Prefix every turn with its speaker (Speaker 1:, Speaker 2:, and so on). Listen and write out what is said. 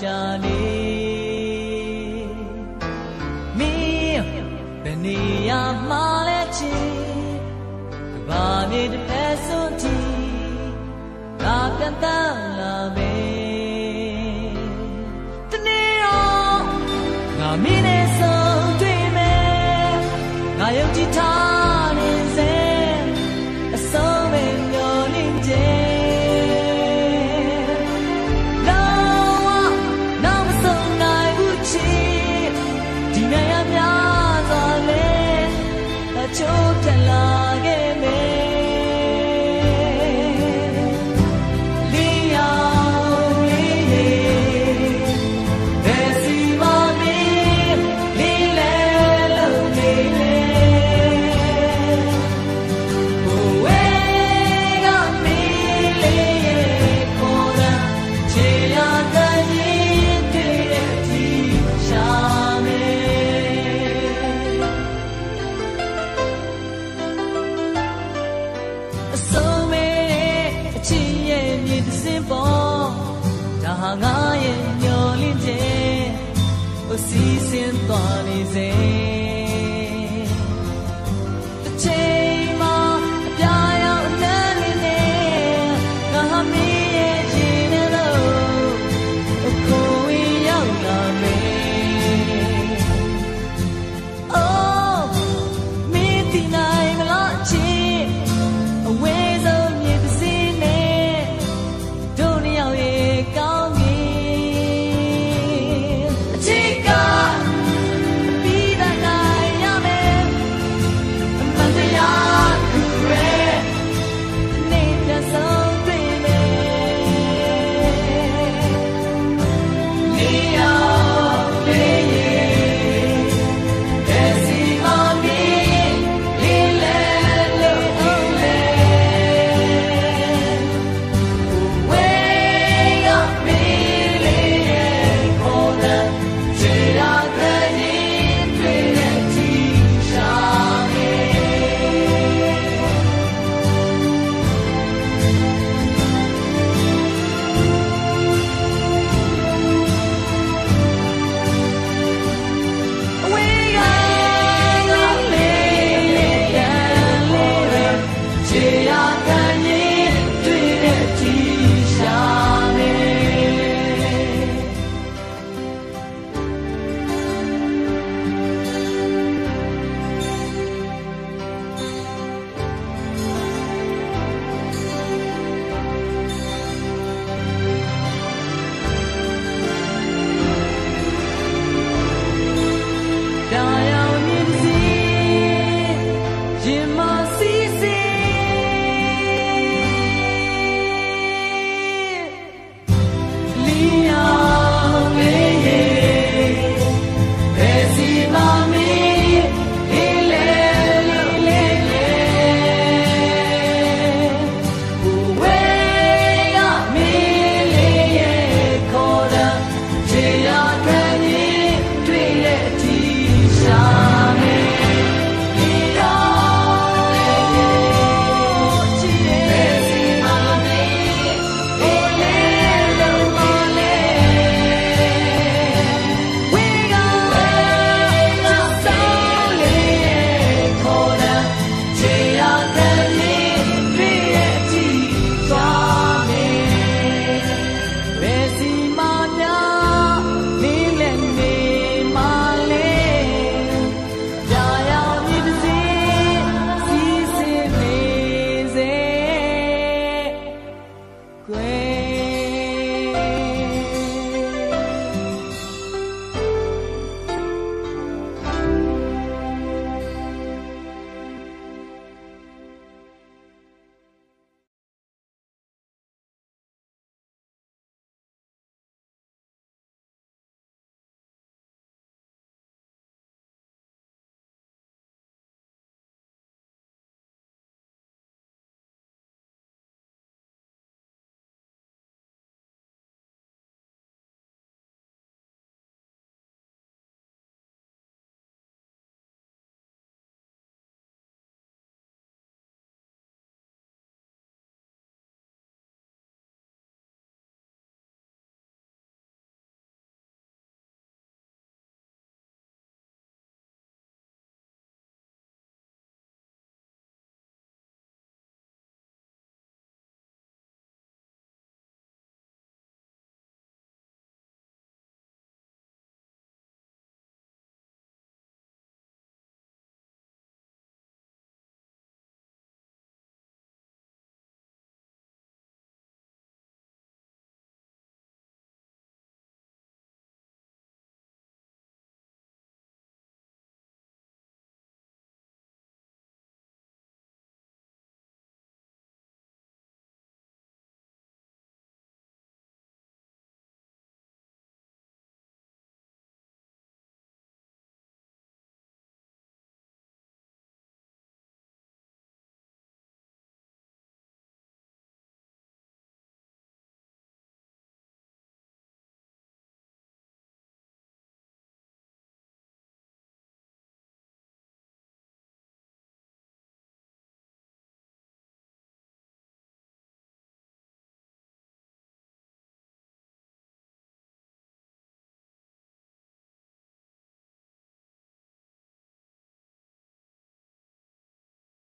Speaker 1: ရှာနေမင်းဘယ်နေရာမှာလဲချင်ကဘာမြေတစ်ဖက်စွန်းတီငါပြန်တမ်းလာမယ်တနေ့တော့ငါမင်းနဲ့ဆုံးတွေ့မယ်ငါယုံကြည်ထား စင်ပေါ်ဒါဟာငါရဲ့မျောလင့်ခြင်းအစီစင်သွားနေစေ